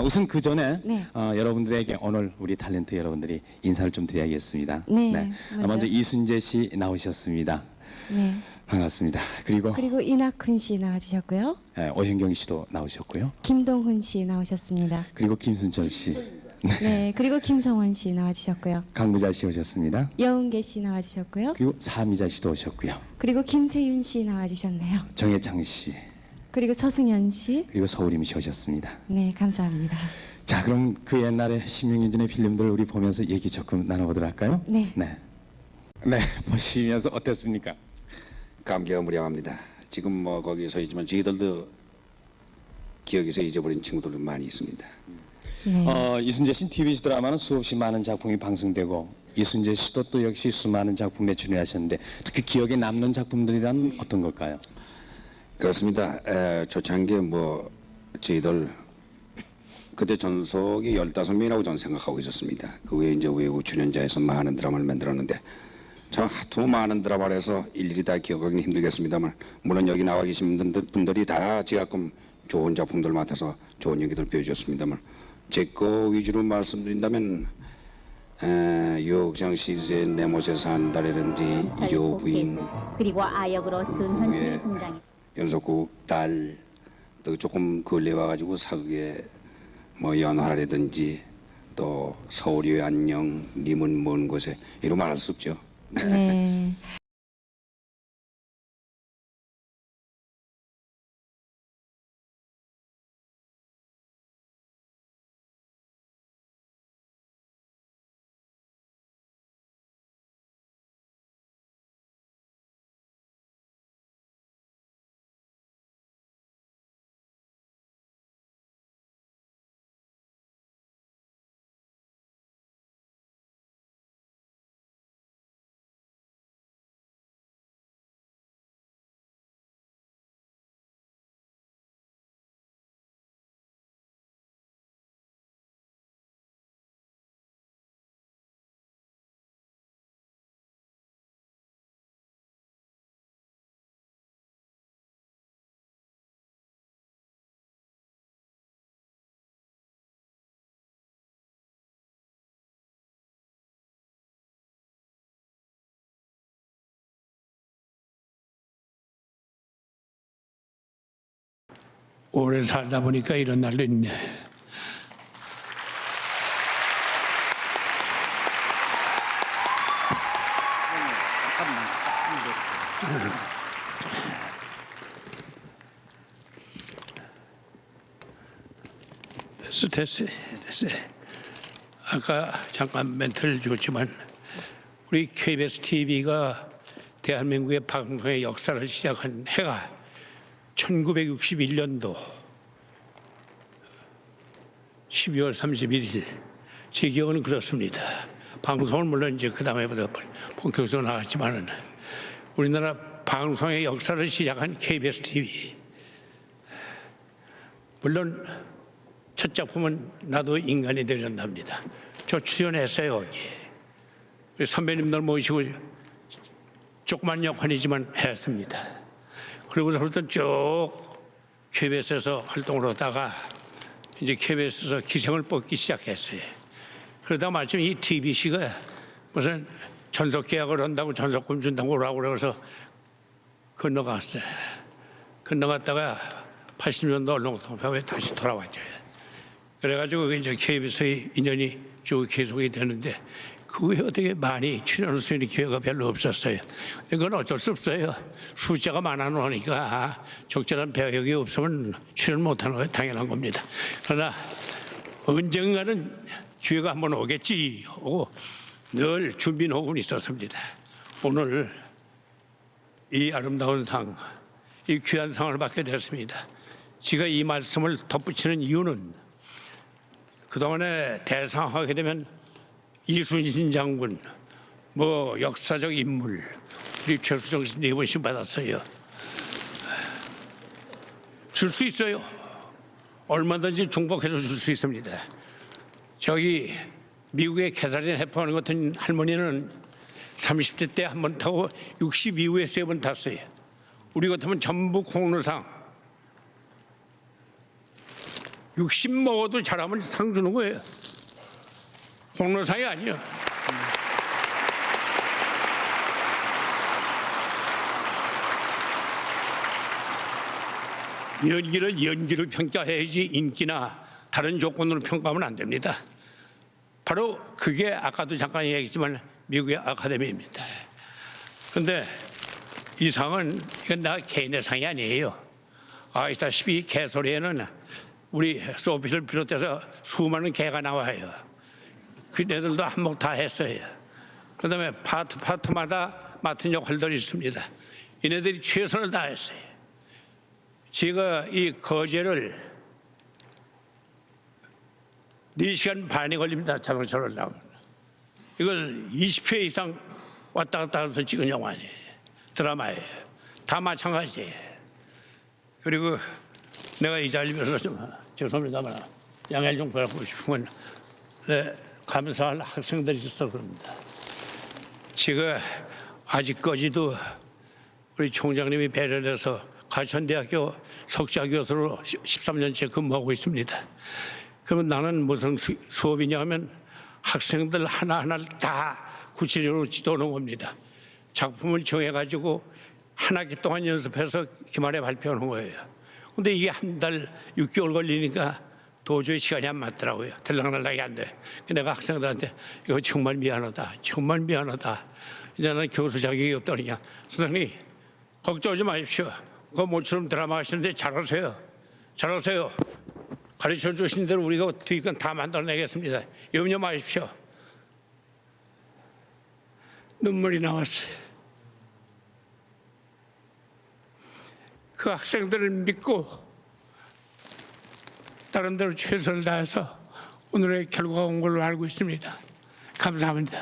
우선 그 전에 네. 어, 여러분들에게 오늘 우리 탤런트 여러분들이 인사를 좀 드려야겠습니다. 네, 아, 먼저. 먼저 이순재 씨 나오셨습니다. 네. 반갑습니다. 그리고 그리고 이낙훈 씨 나와주셨고요. 예, 오현경 씨도 나오셨고요. 김동훈 씨 나오셨습니다. 그리고 김순철 씨, 네. 그리고 김성원 씨 나와주셨고요. 강부자 씨 오셨습니다. 여운계 씨 나와주셨고요. 그리고 사미자 씨도 오셨고요. 그리고 김세윤 씨 나와주셨네요. 정혜창 씨, 그리고 서승현 씨. 그리고 서울임 씨 오셨습니다. 네, 감사합니다. 자, 그럼 그 옛날에 16년 전의 필름들 우리 보면서 얘기 조금 나눠보도록 할까요? 네. 네. 네, 보시면서 어땠습니까? 감개가 무량합니다. 지금 뭐 거기서 있지만 저희들도 기억에서 잊어버린 친구들 많이 있습니다. 네. 어, 이순재 씨 TBC 드라마는 수없이 많은 작품이 방송되고 이순재 씨도 또 역시 수많은 작품에 출연하셨는데 특히 기억에 남는 작품들이란 어떤 걸까요? 그렇습니다. 에, 초창기에 뭐 저희들 그때 전속이 15명이라고 저는 생각하고 있었습니다. 그 외에 이제 외국 출연자에서 많은 드라마를 만들었는데 참 하도 많은 드라마를 해서 일일이 다 기억하기는 힘들겠습니다만 물론 여기 나와 계신 분들, 분들이 다 지금 좋은 작품들 맡아서 좋은 얘기들 보여줬습니다만 제 거 위주로 말씀드린다면 에, 유옥장 시즈의 내 못에 산 달이라든지 일요 부인 그리고 아역으로 전현준이 예. 등장해 연속국 딸, 또 조금 근래 와가지고 사극에 뭐 연화라든지 또 서울의 안녕, 님은 먼 곳에 이런 말할 수 없죠. 네. 오래 살다 보니까 이런 날도 있네. 됐어, 됐어, 됐어. 아까 잠깐 멘트를 줬지만 우리 KBS TV가 대한민국의 방송의 역사를 시작한 해가 1961년도 12월 31일 제 기억은 그렇습니다. 방송은 물론 이제 그 다음에부터 본격적으로 나갔지만은 우리나라 방송의 역사를 시작한 KBS TV 물론 첫 작품은 나도 인간이 되련답니다. 저 출연했어요 여기 선배님들 모시고 조그만 역할이지만 했습니다. 그러고서부터 쭉 KBS에서 활동을 하다가 이제 KBS에서 기생을 뽑기 시작했어요. 그러다 마침 이 TBC가 무슨 전속 계약을 한다고 전속금 준다고 오라고 그래서 건너갔어요. 건너갔다가 80년도 언론통합에 다시 돌아왔죠. 그래가지고 이제 KBS의 인연이 쭉 계속이 되는데 그 후에 어떻게 많이 출연할 수 있는 기회가 별로 없었어요. 이건 어쩔 수 없어요. 숫자가 많아 놓으니까 적절한 배역이 없으면 출연 못하는 거 당연한 겁니다. 그러나 언젠가는 기회가 한번 오겠지 하고 늘 준비하고 있었습니다. 오늘 이 아름다운 상, 이 귀한 상을 받게 됐습니다. 제가 이 말씀을 덧붙이는 이유는 그동안에 대상하게 되면 이순신 장군, 뭐 역사적 인물, 우리 최수정 씨네 번씩 받았어요. 줄 수 있어요. 얼마든지 중복해서 줄 수 있습니다. 저기 미국의 캐사린 해퍼하는 같은 할머니는 30대 때 한 번 타고 60 이후에 세 번 탔어요. 우리 같으면 전부 공로상 60 먹어도 잘하면 상 주는 거예요. 공로상이 아니에요. 연기를 연기로 평가해야지 인기나 다른 조건으로 평가하면 안 됩니다. 바로 그게 아까도 잠깐 얘기했지만 미국의 아카데미입니다. 근데 이 상은 이건 나 개인의 상이 아니에요. 아시다시피 개소리에는 우리 소피를 비롯해서 수많은 개가 나와요. 그네들도 한몫 다 했어요. 그 다음에 파트 파트마다 맡은 역할들이 있습니다. 이네들이 최선을 다했어요. 제가 이 거제를 4시간 반이 걸립니다. 자동차로 나오면. 이걸 20회 이상 왔다 갔다 해서 찍은 영화예요. 드라마예요. 다 마찬가지예요. 그리고 내가 이 자리에 서 좀 죄송합니다만 양해 좀 바라고 싶은 건 네, 감사할 학생들이 있어서 그럽니다. 제가 아직까지도 우리 총장님이 배려를 해서 가천대학교 석좌 교수로 13년째 근무하고 있습니다. 그러면 나는 무슨 수, 수업이냐 하면 학생들 하나하나를 다 구체적으로 지도하는 겁니다. 작품을 정해가지고 한 학기 동안 연습해서 기말에 발표하는 거예요. 근데 이게 한 달 6개월 걸리니까 도저히 시간이 안 맞더라고요. 들락날락이 안 돼. 내가 학생들한테 이거 정말 미안하다. 정말 미안하다. 이제 나는 교수 자격이 없다니까. 선생님, 걱정하지 마십시오. 그 모처럼 드라마 하시는데 잘하세요. 잘하세요. 가르쳐 주신 대로 우리가 뒤건 다 만들어내겠습니다. 염려 마십시오. 눈물이 나왔어요. 그 학생들을 믿고 다른 데로 최선을 다해서 오늘의 결과가 온 걸로 알고 있습니다. 감사합니다.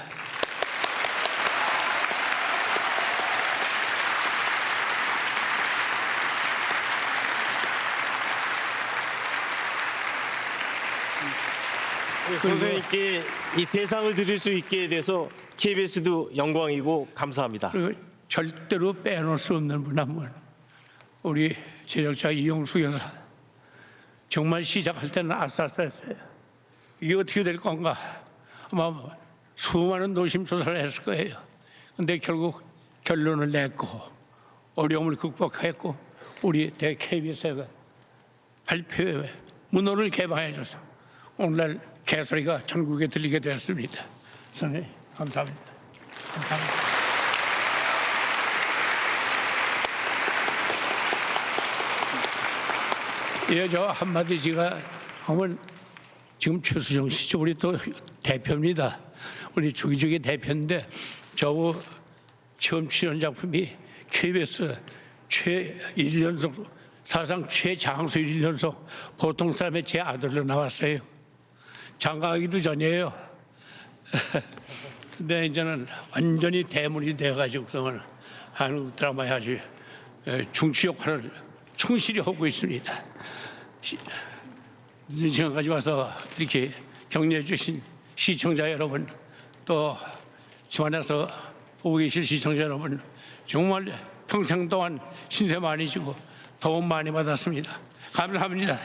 선생님께 이 대상을 드릴 수 있게 돼서 KBS도 영광이고 감사합니다. 절대로 빼놓을 수 없는 분 한 분. 우리 제작자 이용수 여사. 정말 시작할 때는 아싸싸했어요. 이게 어떻게 될 건가. 아마 수많은 노심초사를 했을 거예요. 근데 결국 결론을 냈고 어려움을 극복했고 우리 대 KBS가 발표회 문호를 개방해줘서 오늘날 개소리가 전국에 들리게 되었습니다. 선생님 감사합니다. 감사합니다. 예, 저 한마디 제가 하면 지금 최수정 씨, 우리 또 대표입니다. 우리 주기적인 대표인데 저거 처음 출연 작품이 KBS 최 1년속 사상 최장수 1년속 보통 사람의 제 아들로 나왔어요. 장가하기도 전이에요. 근데 이제는 완전히 대물이 돼가지고 그동안 한국 드라마에 아주 에, 중추 역할을 충실히 하고 있습니다. 시- 늦은 시간까지 와서 이렇게 격려해 주신 시청자 여러분 또 집안에서 보고 계실 시청자 여러분 정말 평생 동안 신세 많이 지고 도움 많이 받았습니다. 감사합니다.